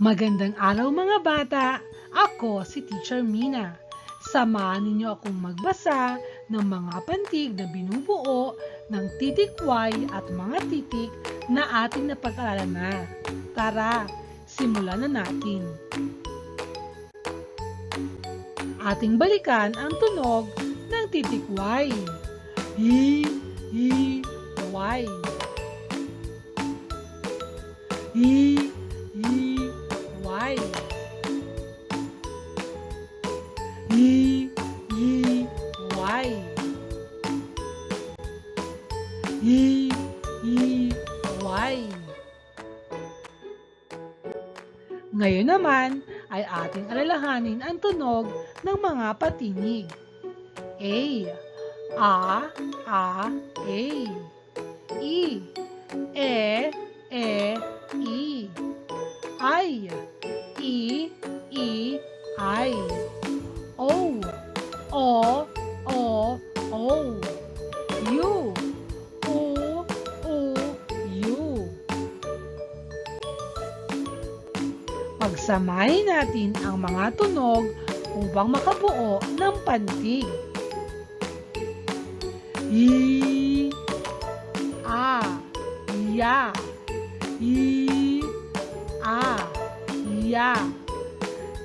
Magandang araw mga bata! Ako si Teacher Mina. Samahan ninyo akong magbasa ng mga pantig na binubuo ng titik Y at mga titik na ating napag-aralan na. Tara, simulan na natin. Ating balikan ang tunog ng titik Y. I, I, Y. I, I, I, Y. Ngayon naman ay ating alalahanin ang tunog ng mga patinig. A. A, A, A. I. E, E, I. I. I, I, I. O. O, O, O. Pagsamahin natin ang mga tunog upang makabuo ng pantig. I, A, Ya, I, A, Ya,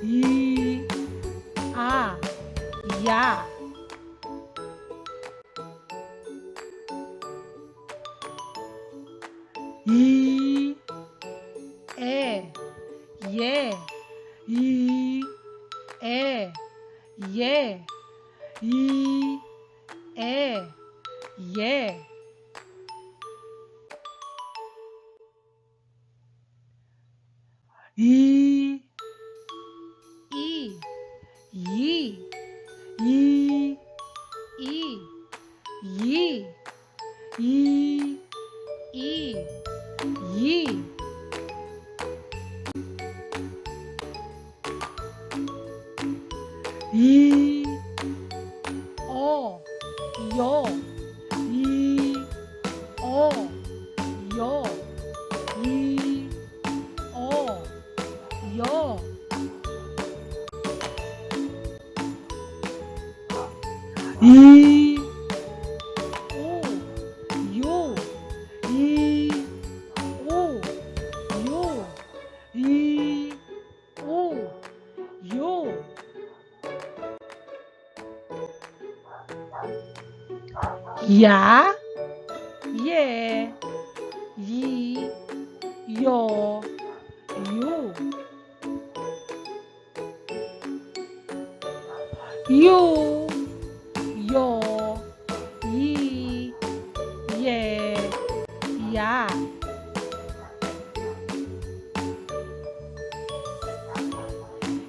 I, A, Ya. I, Ye, I, E, Ye. I, I, Yi, Yi, I, Yi, I, I, O, Yo, I, O, Yo, I, O, Yo. I, Ya, Ye, Yi, Yo, Yu. Yu, Yo, Yi, Ye, Ya.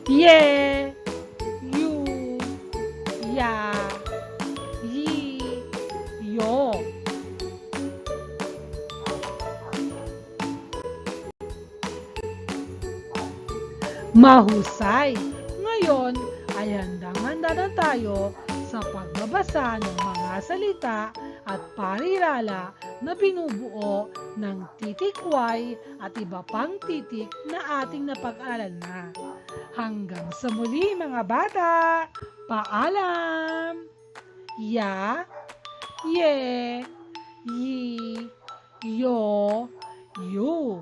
Ye, Mahusay! Ngayon ay handang-handa na tayo sa pagbabasa ng mga salita at parirala na binubuo ng titik Y at iba pang titik na ating napag-aralan na. Hanggang sa muli mga bata! Paalam! Ya, ye, yi, yo, yu.